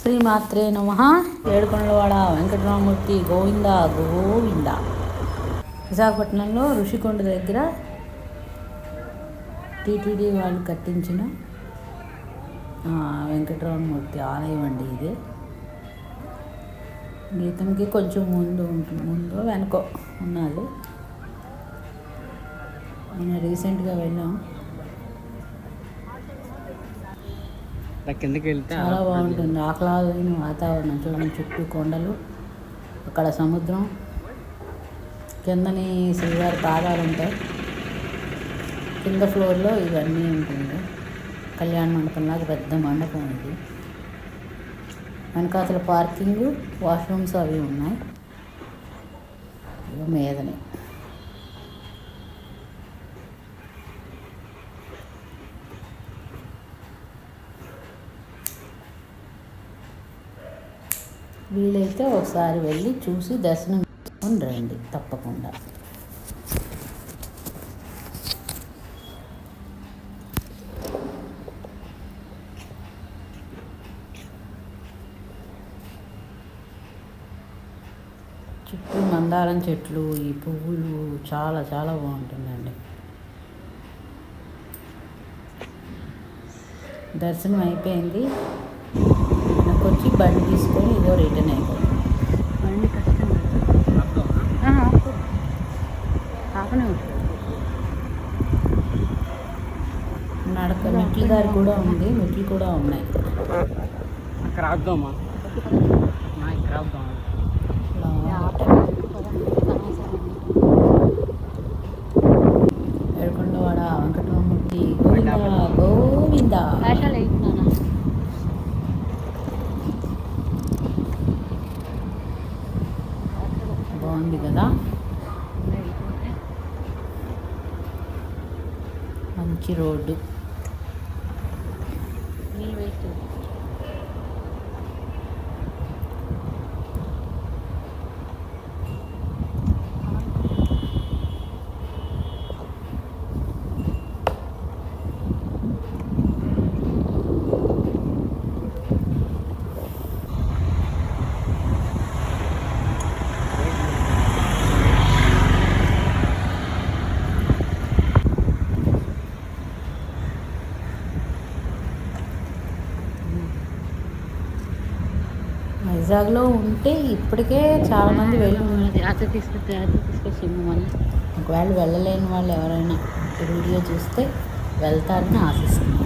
శ్రీమాత్రే నమ. ఏడుకొండలవాడ వెంకటరామూర్తి గోవింద గోవింద. విశాఖపట్నంలో ఋషికొండ దగ్గర టీటీడీ వాళ్ళు కట్టించిన వెంకటరామూర్తి ఆలయం అండి ఇది. గీతంకి కొంచెం ముందు ఉంటుంది ముందు వెనుక ఉన్నది. నేను రీసెంట్గా వెళ్ళాం. కిందకి వెళ్తే చాలా బాగుంటుంది. ఆహ్లాదమైన వాతావరణం. చూడండి చుట్టూ కొండలు అక్కడ సముద్రం. కిందని శ్రీవారి పాదాలు ఉంటాయి. కింద ఫ్లోర్లో ఇవన్నీ ఉంటుంది. కళ్యాణ మండపంలాగా పెద్ద మండపం ఇది. వెనకాతల పార్కింగ్ వాష్రూమ్స్ అవి ఉన్నాయి. మీదనే. వీలైతే ఒకసారి వెళ్ళి చూసి దర్శనం చేసుకొని రండి తప్పకుండా. చుట్టూ మందారం చెట్లు ఈ పువ్వులు చాలా చాలా బాగుంటుందండి. దర్శనం అయిపోయింది. నాకు వచ్చి బండి తీసుకొని ఇదో రిటర్న్ అయిపోయింది నడక మెట్ల దారి కూడా ఉంది మెట్లు కూడా ఉన్నాయి. అక్కడ ఆపుదామా? ఇక్కడ ఆపుదామా ఏడుకొండవాడ వెంకటరామూర్తి గోవింద గోవింద వేషాలు వేయించినానా బాగుంది కదా. మంచి రోడ్డు. వైజాగ్లో ఉంటే ఇప్పటికే చాలా మంది వెళ్ళి ఒకవేళ వెళ్ళలేని వాళ్ళు ఎవరైనా వీడియో చూస్తే వెళ్తారని ఆశిస్తున్నాను.